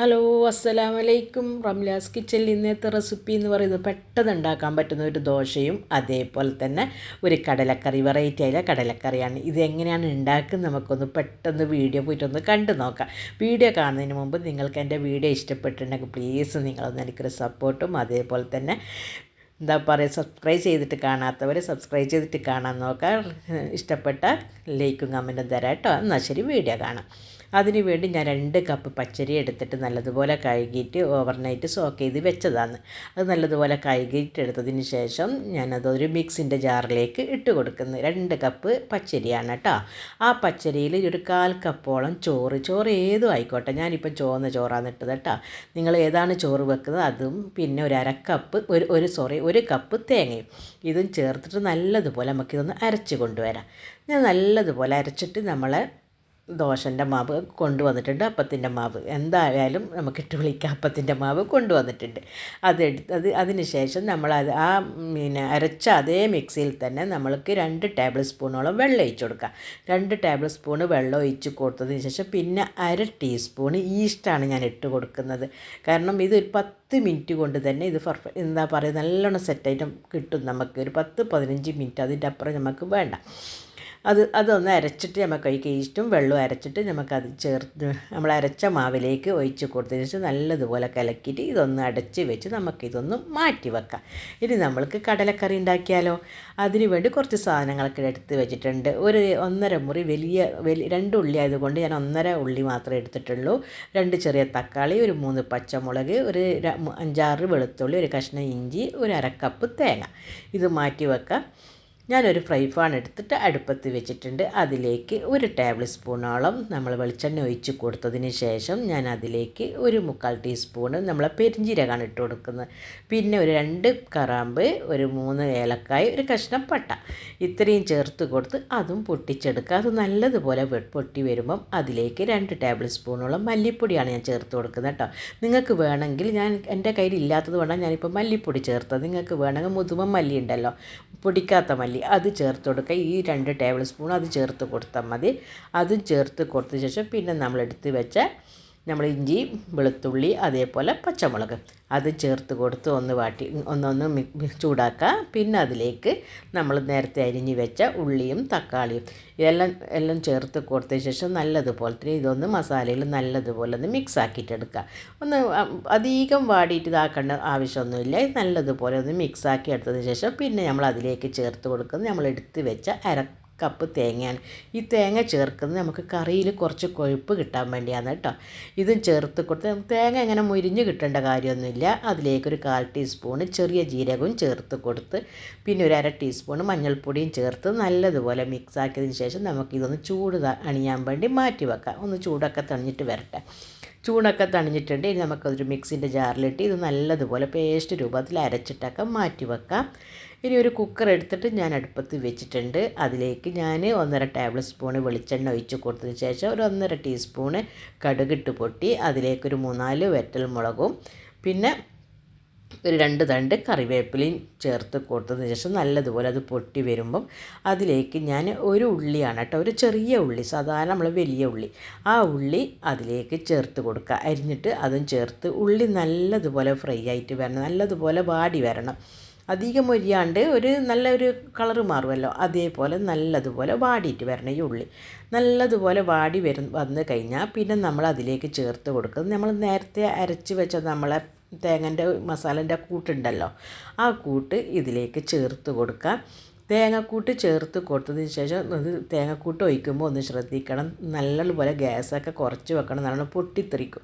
Hello അസ്സലാമലൈക്കും. റംലാസ് കിച്ചനിൽ ഇന്നത്തെ recipe എന്ന് പറയുന്നത് പെട്ടെന്ന് ഉണ്ടാക്കാൻ പറ്റുന്ന ഒരു ദോശയും അതേപോലെ തന്നെ ഒരു കടലക്കറി വെറൈറ്റി ആയ കടലക്കറിയാണ്. ഇത് എങ്ങനെയാണ് ഉണ്ടാക്കുന്നത് നമുക്കൊന്ന് പെട്ടെന്ന് വീഡിയോ പോയിട്ടൊന്ന് കണ്ടു നോക്കാം. വീഡിയോ കാണുന്നതിന് മുമ്പ് നിങ്ങൾക്ക് എന്റെ വീഡിയോ ഇഷ്ടപ്പെട്ടിട്ടുണ്ടെങ്കിൽ പ്ലീസ് നിങ്ങളൊന്ന് എനിക്കൊരു സപ്പോർട്ടും അതേപോലെ തന്നെ എന്താ പറയുക സബ്സ്ക്രൈബ് ചെയ്തിട്ട് കാണാത്തവർ സബ്സ്ക്രൈബ് ചെയ്തിട്ട് കാണാൻ നോക്കാം ഇഷ്ടപ്പെട്ട ലൈക്കും കമന്റും തരാം കേട്ടോ. എന്നാൽ ശരി വീഡിയോ കാണാം. അതിനു വേണ്ടി ഞാൻ രണ്ട് കപ്പ് പച്ചരി എടുത്തിട്ട് നല്ലതുപോലെ കഴുകിയിട്ട് ഓവർനൈറ്റ് സോക്ക് ചെയ്ത് വെച്ചതാണ്. അത് നല്ലതുപോലെ കഴുകിയിട്ട് എടുത്തതിന് ശേഷം ഞാനതൊരു മിക്സിന്റെ ജാറിലേക്ക് ഇട്ട് കൊടുക്കുന്നു. രണ്ട് കപ്പ് പച്ചരിയാണ് കേട്ടോ. ആ പച്ചരിയിൽ ഒരു കാൽ കപ്പോളം ചോറ് ചോറ് ഏതും ആയിക്കോട്ടെ. ഞാനിപ്പം ചോന്ന ചോറാണ് ഇട്ടത് കേട്ടോ. നിങ്ങൾ ഏതാണ് ചോറ് വെക്കുന്നത് അതും പിന്നെ ഒരു അരക്കപ്പ് ഒരു ഒരു സോറി ഒരു കപ്പ് തേങ്ങയും ഇതും ചേർത്തിട്ട് നല്ലതുപോലെ നമുക്കിതൊന്ന് അരച്ച് കൊണ്ടുവരാം. ഞാൻ നല്ലതുപോലെ അരച്ചിട്ട് നമ്മളെ ദോശന്റെ മാവ് കൊണ്ടുവന്നിട്ടുണ്ട് അപ്പത്തിന്റെ മാവ്. എന്തായാലും നമുക്ക് ഇട്ട് വിളിക്കാം അപ്പത്തിന്റെ മാവ് കൊണ്ടുവന്നിട്ടുണ്ട്. അത് അത് അതിന് ശേഷം നമ്മൾ അത് ആ പിന്നെ അരച്ച അതേ മിക്സിയിൽ തന്നെ നമ്മൾക്ക് രണ്ട് ടേബിൾ സ്പൂണോളം വെള്ളം ഒഴിച്ചു കൊടുക്കാം. രണ്ട് ടേബിൾ സ്പൂൺ വെള്ളം ഒഴിച്ച് കൊടുത്തതിന് ശേഷം പിന്നെ അര ടീസ്പൂൺ ഈസ്റ്റാണ് ഞാൻ ഇട്ട് കൊടുക്കുന്നത്. കാരണം ഇത് ഒരു പത്ത് മിനിറ്റ് കൊണ്ട് തന്നെ ഇത് പെർഫെക്റ്റ് എന്താ പറയുക നല്ലോണം സെറ്റായിട്ട് കിട്ടും നമുക്ക്. ഒരു പത്ത് പതിനഞ്ച് മിനിറ്റ് അതിന്റെ അപ്പുറം നമുക്ക് വേണ്ട. അത് അതൊന്ന് അരച്ചിട്ട് നമുക്ക് ഈ ഈസ്റ്റും വെള്ളവും അരച്ചിട്ട് നമുക്കത് ചേർത്ത് നമ്മൾ അരച്ച മാവിലേക്ക് ഒഴിച്ച് കൊടുത്തതിന് ശേഷം നല്ലതുപോലെ കലക്കിയിട്ട് ഇതൊന്ന് അടച്ച് വെച്ച് നമുക്കിതൊന്ന് മാറ്റി വെക്കാം. ഇനി നമ്മൾക്ക് കടലക്കറി ഉണ്ടാക്കിയാലോ? അതിന് വേണ്ടി കുറച്ച് സാധനങ്ങളൊക്കെ എടുത്ത് വെച്ചിട്ടുണ്ട്. ഒരു ഒന്നര മുറി വലിയ വലിയ രണ്ട് ഉള്ളി ആയതുകൊണ്ട് ഞാൻ ഒന്നര ഉള്ളി മാത്രമേ എടുത്തിട്ടുള്ളൂ. രണ്ട് ചെറിയ തക്കാളി ഒരു മൂന്ന് പച്ചമുളക് ഒരു അഞ്ചാറ് വെളുത്തുള്ളി ഒരു കഷ്ണം ഇഞ്ചി ഒരു അരക്കപ്പ് തേങ്ങ. ഇത് മാറ്റി വെക്കാം. ഞാനൊരു ഫ്രൈ പാൻ എടുത്തിട്ട് അടുപ്പത്ത് വെച്ചിട്ടുണ്ട്. അതിലേക്ക് ഒരു ടേബിൾ സ്പൂണോളം നമ്മൾ വെളിച്ചെണ്ണ ഒഴിച്ച് കൊടുത്തതിന് ശേഷം ഞാൻ അതിലേക്ക് ഒരു മുക്കാൽ ടീസ്പൂണ് നമ്മളെ പെരിഞ്ചീരകമാണ് ഇട്ട് കൊടുക്കുന്നത്. പിന്നെ ഒരു രണ്ട് കറാമ്പ് ഒരു മൂന്ന് ഏലക്കായ ഒരു കഷ്ണം പട്ട ഇത്രയും ചേർത്ത് കൊടുത്ത് അതും പൊട്ടിച്ചെടുക്കുക. അത് നല്ലതുപോലെ പൊട്ടി വരുമ്പം അതിലേക്ക് രണ്ട് ടേബിൾ സ്പൂണോളം മല്ലിപ്പൊടിയാണ് ഞാൻ ചേർത്ത് കൊടുക്കുന്നത് കേട്ടോ. നിങ്ങൾക്ക് വേണമെങ്കിൽ ഞാൻ എന്റെ കയ്യിൽ ഇല്ലാത്തത് കൊണ്ടാണ് ഞാനിപ്പോൾ മല്ലിപ്പൊടി ചേർത്തത്. നിങ്ങൾക്ക് വേണമെങ്കിൽ മുതുമ മല്ലി ഉണ്ടല്ലോ. പൊടിക്കാത്ത മല്ലി അത് ചേർത്ത് കൊടുക്കുക. ഈ രണ്ട് ടേബിൾ സ്പൂൺ അത് ചേർത്ത് കൊടുത്താൽ മതി. അതും ചേർത്ത് കൊടുത്ത ശേഷം പിന്നെ നമ്മൾ എടുത്ത് വെച്ച നമ്മൾ ഇഞ്ചി വെളുത്തുള്ളി അതേപോലെ പച്ചമുളക്. അത് ചേർത്ത് കൊടുത്ത് ഒന്ന് വാട്ടി ഒന്നൊന്ന് ചൂടാക്കുക. പിന്നെ അതിലേക്ക് നമ്മൾ നേരത്തെ അരിഞ്ഞ് വെച്ച ഉള്ളിയും തക്കാളിയും ഇതെല്ലാം എല്ലാം ചേർത്ത് കൊടുത്ത ശേഷം നല്ലതുപോലെ തന്നെ ഇതൊന്ന് മസാലയിൽ നല്ലതുപോലെ ഒന്ന് മിക്സ് ആക്കിയിട്ടെടുക്കുക ഒന്ന് അധികം വാടിയിട്ട് ഇതാക്കേണ്ട ആവശ്യമൊന്നുമില്ല. നല്ലതുപോലെ ഒന്ന് മിക്സ് ആക്കി എടുത്തതിന് ശേഷം പിന്നെ നമ്മൾ അതിലേക്ക് ചേർത്ത് കൊടുക്കുന്നത് നമ്മൾ എടുത്ത് വെച്ച അര കപ്പ് തേങ്ങയാണ്. ഈ തേങ്ങ ചേർക്കുന്നത് നമുക്ക് കറിയിൽ കുറച്ച് കൊഴുപ്പ് കിട്ടാൻ വേണ്ടിയാണ് കേട്ടോ. ഇതും ചേർത്ത് കൊടുത്ത് തേങ്ങ ഇങ്ങനെ മുരിഞ്ഞ് കിട്ടേണ്ട കാര്യമൊന്നുമില്ല. അതിലേക്കൊരു കാൽ ടീസ്പൂൺ ചെറിയ ജീരകവും ചേർത്ത് കൊടുത്ത് പിന്നെ ഒരു അര ടീസ്പൂൺ മഞ്ഞൾപ്പൊടിയും ചേർത്ത് നല്ലതുപോലെ മിക്സ് ആക്കിയതിന് ശേഷം നമുക്കിതൊന്ന് ചൂട് അണിയാൻ വേണ്ടി മാറ്റി വെക്കാം. ഒന്ന് ചൂടൊക്കെ തണിഞ്ഞിട്ട് വരട്ടെ. ചൂടൊക്കെ തണിഞ്ഞിട്ടുണ്ട്. ഇനി നമുക്കതൊരു മിക്സിന്റെ ജാറിലിട്ട് ഇത് നല്ലതുപോലെ പേസ്റ്റ് രൂപത്തിൽ അരച്ചിട്ടൊക്കെ മാറ്റി വെക്കാം. ഇനി ഒരു കുക്കർ എടുത്തിട്ട് ഞാൻ അടുപ്പത്ത് വെച്ചിട്ടുണ്ട്. അതിലേക്ക് ഞാൻ ഒന്നര ടേബിൾ സ്പൂണ് വെളിച്ചെണ്ണ ഒഴിച്ച് കൊടുത്തതിന് ശേഷം ഒരു ഒന്നര ടീസ്പൂണ് കടുകിട്ട് പൊട്ടി അതിലേക്കൊരു മൂന്നാൽ വെറ്റൽ മുളകും പിന്നെ ഒരു രണ്ട് തണ്ട് കറിവേപ്പിലയും ചേർത്ത് കൊടുത്തതിന് ശേഷം നല്ലതുപോലെ അത് പൊട്ടി വരുമ്പം അതിലേക്ക് ഞാൻ ഒരു ഉള്ളിയാണ് കേട്ടോ ഒരു ചെറിയ ഉള്ളി സാധാരണ നമ്മൾ വലിയ ഉള്ളി. ആ ഉള്ളി അതിലേക്ക് ചേർത്ത് കൊടുക്കുക. അരിഞ്ഞിട്ട് അതും ചേർത്ത് ഉള്ളി നല്ലതുപോലെ ഫ്രൈ ആയിട്ട് വരണം നല്ലതുപോലെ വാടി വരണം. അധികം മൊരിയാണ്ട് ഒരു നല്ലൊരു കളർ മാറുമല്ലോ. അതേപോലെ നല്ലതുപോലെ വാടിയിട്ട് വരണം ഈ ഉള്ളി. നല്ലതുപോലെ വാടി വരും വന്ന് കഴിഞ്ഞാൽ പിന്നെ നമ്മൾ അതിലേക്ക് ചേർത്ത് കൊടുക്കുന്നത്. നമ്മൾ നേരത്തെ അരച്ച് വെച്ച നമ്മളെ തേങ്ങന്റെ മസാലന്റെ കൂട്ടുണ്ടല്ലോ. ആ കൂട്ട് ഇതിലേക്ക് ചേർത്ത് കൊടുക്കുക തേങ്ങക്കൂട്ട് ചേർത്ത് കൊടുത്തതിന് ശേഷം അത് തേങ്ങക്കൂട്ട് ഒഴിക്കുമ്പോൾ ഒന്ന് ശ്രദ്ധിക്കണം. നല്ലതുപോലെ ഗ്യാസൊക്കെ കുറച്ച് വെക്കണം. നല്ലോണം പൊട്ടിത്തെറിക്കും.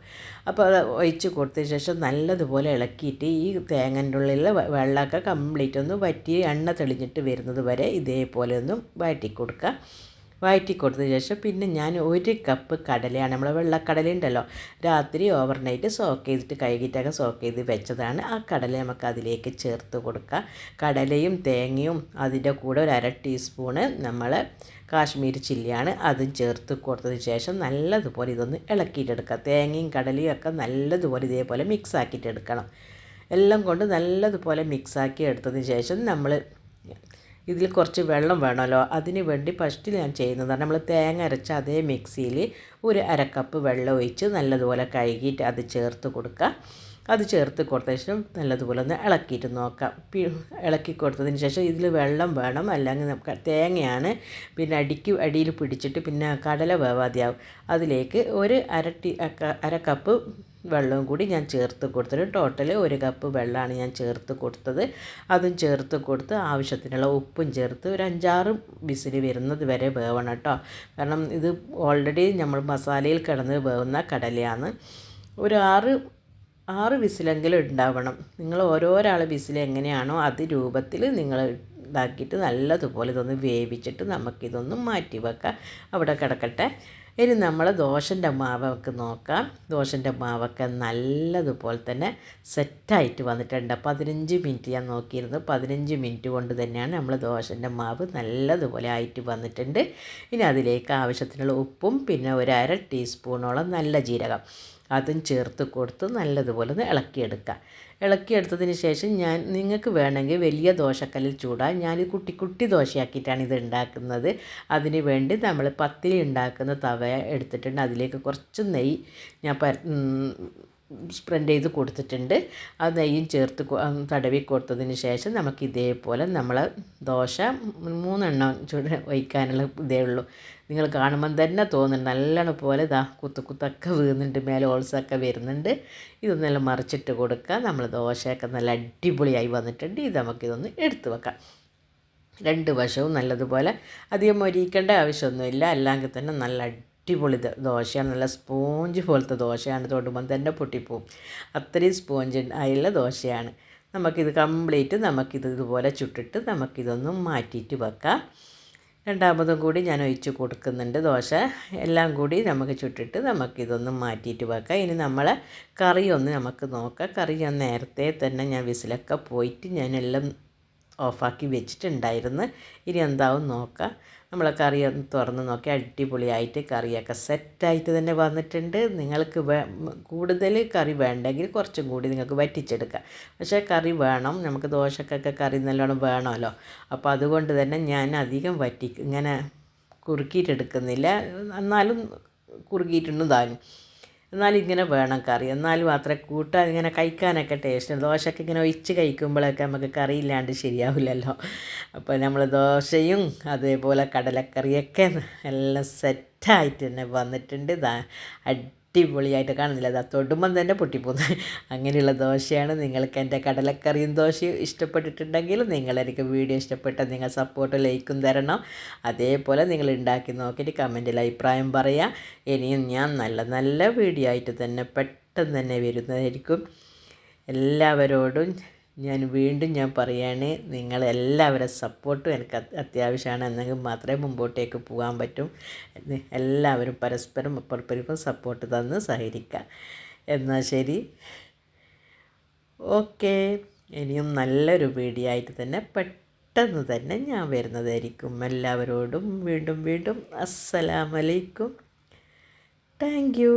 അപ്പോൾ അത് ഒഴിച്ച് കൊടുത്തതിന് ശേഷം നല്ലതുപോലെ ഇളക്കിയിട്ട് ഈ തേങ്ങന്റെ ഉള്ളിൽ വെള്ളമൊക്കെ കംപ്ലീറ്റ് ഒന്ന് വറ്റി എണ്ണ തെളിഞ്ഞിട്ട് വരുന്നത് വരെ ഇതേപോലെ ഒന്ന് വഴറ്റി കൊടുക്കുക. വഴറ്റി കൊടുത്തതിന് ശേഷം പിന്നെ ഞാൻ ഒരു കപ്പ് കടലയാണ്. നമ്മൾ വെള്ളക്കടല ഉണ്ടല്ലോ. രാത്രി ഓവർനൈറ്റ് സോക്ക് ചെയ്തിട്ട് കഴുകിയിട്ടൊക്കെ സോക്ക് ചെയ്ത് വെച്ചതാണ്. ആ കടല നമുക്ക് അതിലേക്ക് ചേർത്ത് കൊടുക്കുക കടലയും തേങ്ങയും അതിന്റെ കൂടെ ഒരു അര ടീസ്പൂണ് നമ്മൾ കാശ്മീരി ചില്ലിയാണ് അതും ചേർത്ത് കൊടുത്തതിന് ശേഷം നല്ലതുപോലെ ഇതൊന്ന് ഇളക്കിയിട്ടെടുക്കുക തേങ്ങയും കടലയും ഒക്കെ നല്ലതുപോലെ ഇതേപോലെ മിക്സ് ആക്കിയിട്ടെടുക്കണം. എല്ലാം കൊണ്ട് നല്ലതുപോലെ മിക്സാക്കി എടുത്തതിന് ശേഷം നമ്മൾ ഇതിൽ കുറച്ച് വെള്ളം വേണമല്ലോ. അതിന് വേണ്ടി ഫസ്റ്റ് ഞാൻ ചെയ്യുന്നതാണ് നമ്മൾ തേങ്ങ അരച്ച അതേ മിക്സിയിൽ ഒരു അരക്കപ്പ് വെള്ളം ഒഴിച്ച് നല്ലതുപോലെ കഴുകിയിട്ട് അത് ചേർത്ത് കൊടുക്കുക. അത് ചേർത്ത് കൊടുത്തതിന് ശേഷം നല്ലതുപോലെ ഒന്ന് ഇളക്കിയിട്ട് നോക്കാം ഇളക്കി കൊടുത്തതിന് ശേഷം ഇതിൽ വെള്ളം വേണം. അല്ലെങ്കിൽ നമുക്ക് തേങ്ങയാണ് പിന്നെ അടിക്ക് അടിയിൽ പിടിച്ചിട്ട് പിന്നെ കടല വേവാതെയാവും. അതിലേക്ക് ഒരു അര ടീ അര കപ്പ് വെള്ളവും കൂടി ഞാൻ ചേർത്ത് കൊടുത്തിട്ട് ടോട്ടൽ ഒരു കപ്പ് വെള്ളമാണ് ഞാൻ ചേർത്ത് കൊടുത്തത്. അതും ചേർത്ത് കൊടുത്ത് ആവശ്യത്തിനുള്ള ഉപ്പും ചേർത്ത് ഒരു അഞ്ചാറ് വിസിൽ വരുന്നത് വരെ വേവണം കേട്ടോ. കാരണം ഇത് ഓൾറെഡി നമ്മൾ മസാലയിൽ കിടന്ന് വേവുന്ന കടലയാണ്. ഒരു ആറ് ആറ് വിസിലെങ്കിലും ഉണ്ടാവണം. നിങ്ങൾ ഓരോരാൾ വിസിൽ എങ്ങനെയാണോ അത് രൂപത്തിൽ നിങ്ങൾ ഇതാക്കിയിട്ട് നല്ലതുപോലെ ഇതൊന്ന് വേവിച്ചിട്ട് നമുക്കിതൊന്ന് മാറ്റി വെക്കാം അവിടെ കിടക്കട്ടെ. ഇനി നമ്മൾ ദോശന്റെ മാവൊക്കെ നോക്കാം. ദോശന്റെ മാവൊക്കെ നല്ലതുപോലെ തന്നെ സെറ്റായിട്ട് വന്നിട്ടുണ്ട്. പതിനഞ്ച് മിനിറ്റ് ഞാൻ നോക്കിയിരുന്നു. പതിനഞ്ച് മിനിറ്റ് കൊണ്ട് തന്നെയാണ് നമ്മൾ ദോശന്റെ മാവ് നല്ലതുപോലെ ആയിട്ട് വന്നിട്ടുണ്ട്. ഇനി അതിലേക്ക് ആവശ്യത്തിനുള്ള ഉപ്പും പിന്നെ ഒരു അര ടീസ്പൂണോളം നല്ല ജീരകം. അതും ചേർത്ത് കൊടുത്ത് നല്ലതുപോലെ ഒന്ന് ഇളക്കിയെടുക്കുക ഇളക്കിയെടുത്തതിന് ശേഷം ഞാൻ നിങ്ങൾക്ക് വേണമെങ്കിൽ വലിയ ദോശക്കല്ലിൽ ചൂടാൻ ഞാൻ കുട്ടി കുട്ടി ദോശയാക്കിയിട്ടാണ് ഇത് ഉണ്ടാക്കുന്നത്. അതിന് വേണ്ടി നമ്മൾ പത്തിരി ഉണ്ടാക്കുന്ന തവ എടുത്തിട്ടുണ്ട്. അതിലേക്ക് കുറച്ച് നെയ്യ് ഞാൻ സ്പ്രെഡ് ചെയ്ത് കൊടുത്തിട്ടുണ്ട്. ആ നെയ്യും ചേർത്ത് തടവി കൊടുത്തതിന് ശേഷം നമുക്ക് ഇതേപോലെ നമ്മൾ ദോശ മൂന്നെണ്ണം ചൂട് വയ്ക്കാനുള്ള ഇതേ ഉള്ളൂ. നിങ്ങൾ കാണുമ്പം തന്നെ തോന്നുന്നുണ്ട് നല്ലോണം പോലെ ഇതാ കുത്തു കുത്തൊക്കെ വീഴുന്നുണ്ട് മേലെ ഓൾസൊക്കെ വരുന്നുണ്ട്. ഇതൊന്നെല്ലാം മറിച്ചിട്ട് കൊടുക്കുക നമ്മൾ ദോശയൊക്കെ നല്ല അടിപൊളിയായി വന്നിട്ടുണ്ട്. ഇത് നമുക്കിതൊന്ന് എടുത്തു വെക്കാം. രണ്ട് വശവും നല്ലതുപോലെ അധികം മൊരിക്കേണ്ട ആവശ്യമൊന്നുമില്ല. അല്ലെങ്കിൽ തന്നെ നല്ല അടിപൊളി ദോശയാണ്. നല്ല സ്പോഞ്ച് പോലത്തെ ദോശയാണ്. തൊടുമ്പം തന്നെ പൊട്ടിപ്പോവും. അത്രയും സ്പോഞ്ച് ആയുള്ള ദോശയാണ്. നമുക്കിത് കംപ്ലീറ്റ് നമുക്കിത് ഇതുപോലെ ചുട്ടിട്ട് നമുക്കിതൊന്നും മാറ്റിയിട്ട് വെക്കാം. രണ്ടാമതും കൂടി ഞാൻ ഒഴിച്ച് കൊടുക്കുന്നുണ്ട് ദോശ. എല്ലാം കൂടി നമുക്ക് ചുട്ടിട്ട് നമുക്കിതൊന്ന് മാറ്റിയിട്ട് വെക്കാം. ഇനി നമ്മൾ കറി ഒന്ന് നമുക്ക് നോക്കാം. കറി ഞാൻ നേരത്തെ തന്നെ ഞാൻ വിസിലൊക്കെ പോയിട്ട് ഞാനെല്ലാം ഓഫാക്കി വെച്ചിട്ടുണ്ടായിരുന്നു. ഇനി എന്താവും നോക്കാം. നമ്മൾ കറി ഒന്ന് തുറന്ന് നോക്കി അടിപൊളിയായിട്ട് കറിയൊക്കെ സെറ്റായിട്ട് തന്നെ വന്നിട്ടുണ്ട്. നിങ്ങൾക്ക് കൂടുതൽ കറി വേണ്ടെങ്കിൽ കുറച്ചും കൂടി നിങ്ങൾക്ക് വറ്റിച്ചെടുക്കാം. പക്ഷേ കറി വേണം നമുക്ക് ദോശക്കൊക്കെ കറി നല്ലോണം വേണമല്ലോ. അപ്പോൾ അതുകൊണ്ട് തന്നെ ഞാൻ അധികം വറ്റി ഇങ്ങനെ കുറുക്കിയിട്ടെടുക്കുന്നില്ല. എന്നാലും കുറുക്കിയിട്ടുണ്ട് താനും എന്നാലും ഇങ്ങനെ വേണം കറി. എന്നാൽ മാത്രമേ കൂട്ടാൻ ഇങ്ങനെ കഴിക്കാനൊക്കെ ടേസ്റ്റ് ദോശയൊക്കെ ഇങ്ങനെ ഒഴിച്ച് കഴിക്കുമ്പോഴൊക്കെ നമുക്ക് കറി ഇല്ലാണ്ട് ശരിയാവില്ലല്ലോ. അപ്പോൾ നമ്മൾ ദോശയും അതേപോലെ കടലക്കറിയൊക്കെ എല്ലാം സെറ്റായിട്ട് തന്നെ വന്നിട്ടുണ്ട്. അടിപൊളിയായിട്ട് കാണുന്നില്ല. അത് തൊടുമ്പം തന്നെ പൊട്ടിപ്പോകുന്നു. അങ്ങനെയുള്ള ദോശയാണ് നിങ്ങൾക്ക് എന്റെ കടലക്കറിയും ദോശയും ഇഷ്ടപ്പെട്ടിട്ടുണ്ടെങ്കിൽ നിങ്ങളെനിക്ക് വീഡിയോ ഇഷ്ടപ്പെട്ട നിങ്ങൾ സപ്പോർട്ട് ലൈക്കും തരണം. അതേപോലെ നിങ്ങൾ ഉണ്ടാക്കി നോക്കിയിട്ട് കമന്റിൽ അഭിപ്രായം പറയാം. ഇനിയും ഞാൻ നല്ല നല്ല വീഡിയോ ആയിട്ട് തന്നെ പെട്ടെന്ന് തന്നെ വരുന്നതായിരിക്കും. എല്ലാവരോടും ഞാൻ വീണ്ടും ഞാൻ പറയുകയാണ് നിങ്ങളെല്ലാവരുടെ സപ്പോർട്ടും എനിക്ക് അത്യാവശ്യമാണ്. എന്നെങ്കിൽ മാത്രമേ മുമ്പോട്ടേക്ക് പോകാൻ പറ്റും. എല്ലാവരും പരസ്പരം പരസ്പരം സപ്പോർട്ട് തന്ന് സഹകരിക്കുക എന്നാൽ ശരി. ഓക്കെ ഇനിയും നല്ലൊരു വീഡിയോ ആയിട്ട് തന്നെ പെട്ടെന്ന് തന്നെ ഞാൻ വരുന്നതായിരിക്കും. എല്ലാവരോടും വീണ്ടും വീണ്ടും അസ്സലാമലൈക്കും. Thank you